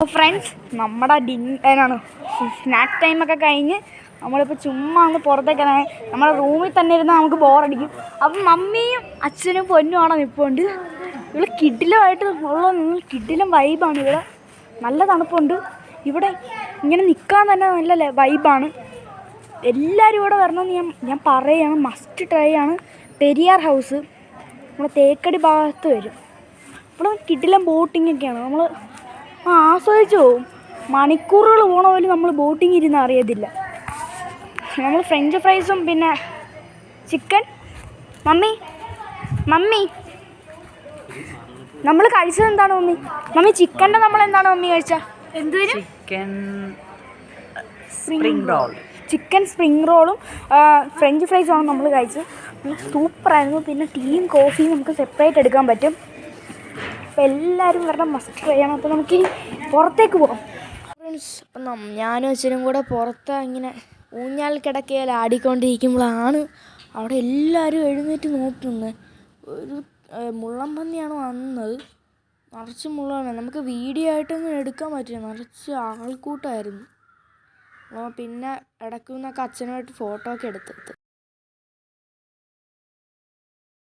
അപ്പോൾ ഫ്രണ്ട്സ് നമ്മുടെ ഡിന്നറാണ് സ്നാക്ക് ടൈമൊക്കെ കഴിഞ്ഞ് നമ്മളിപ്പോൾ ചുമ്മാ ഒന്ന് പുറത്തേക്ക് ഇറങ്ങി. നമ്മുടെ റൂമിൽ തന്നെ ഇരുന്നാൽ നമുക്ക് ബോറടിക്കും അപ്പം മമ്മിയും അച്ഛനും പൊന്നും ആണ് നിൽപ്പുണ്ട് ഇവിടെ കിഡിലുമായിട്ട് ഉള്ള നിങ്ങൾ കിഡിലും വൈബാണ് ഇവിടെ. നല്ല തണുപ്പുണ്ട്. ഇവിടെ ഇങ്ങനെ നിൽക്കാൻ തന്നെ നല്ല വൈബാണ് എല്ലാവരും ഇവിടെ വരണമെന്ന് ഞാൻ ഞാൻ പറയുകയാണ് മസ്റ്റ് ട്രൈ ആണ്. പെരിയാർ ഹൗസ് നമ്മുടെ തേക്കടി ഭാഗത്ത് വരും. ഇവിടെ കിഡിലും ബോട്ടിങ്ങൊക്കെയാണ് നമ്മൾ ആ ആസ്വദിച്ച്? പോകും മണിക്കൂറുകൾ പോണ പോലും നമ്മൾ ബോട്ടിങ് ഇരുന്ന് അറിയത്തില്ല. നമ്മൾ ഫ്രഞ്ച് ഫ്രൈസും പിന്നെ ചിക്കൻ. Mummy mummy. നമ്മൾ കഴിച്ചത് എന്താണ് മമ്മി? മമ്മി ചിക്കന്റെ നമ്മൾ എന്താണ് മമ്മി കഴിച്ച? എന്തുവരും? Chicken spring roll. Chicken spring റോളും ഫ്രഞ്ച് ഫ്രൈസും ആണ് നമ്മൾ കഴിച്ചത്. സൂപ്പറായിരുന്നു. പിന്നെ ടീയും കോഫിയും നമുക്ക് സെപ്പറേറ്റ് എടുക്കാൻ പറ്റും. അപ്പോൾ എല്ലാവരും വരണം മസ്റ്റ് ട്രൈ ചെയ്യണം അപ്പോൾ നമുക്കിനി പുറത്തേക്ക് പോകാം. ഫ്രണ്ട്സ് അപ്പം ഞാനും അച്ഛനും കൂടെ പുറത്ത് ഇങ്ങനെ ഊഞ്ഞാൽ കിടക്കയിൽ ആടിക്കൊണ്ടിരിക്കുമ്പോഴാണ് അവിടെ എല്ലാവരും എഴുന്നേറ്റ് നോക്കുന്നത്. ഒരു മുള്ളം പന്നിയാണ് വന്നത്. നിറച്ച് മുള്ളാണ്. നമുക്ക് വീഡിയോ ആയിട്ടൊന്നും എടുക്കാൻ പറ്റില്ല. നിറച്ച് ആൾക്കൂട്ടമായിരുന്നു അപ്പോൾ പിന്നെ ഇടയ്ക്കുന്നൊക്കെ അച്ഛനുമായിട്ട് ഫോട്ടോ ഒക്കെ എടുത്തെടുത്ത്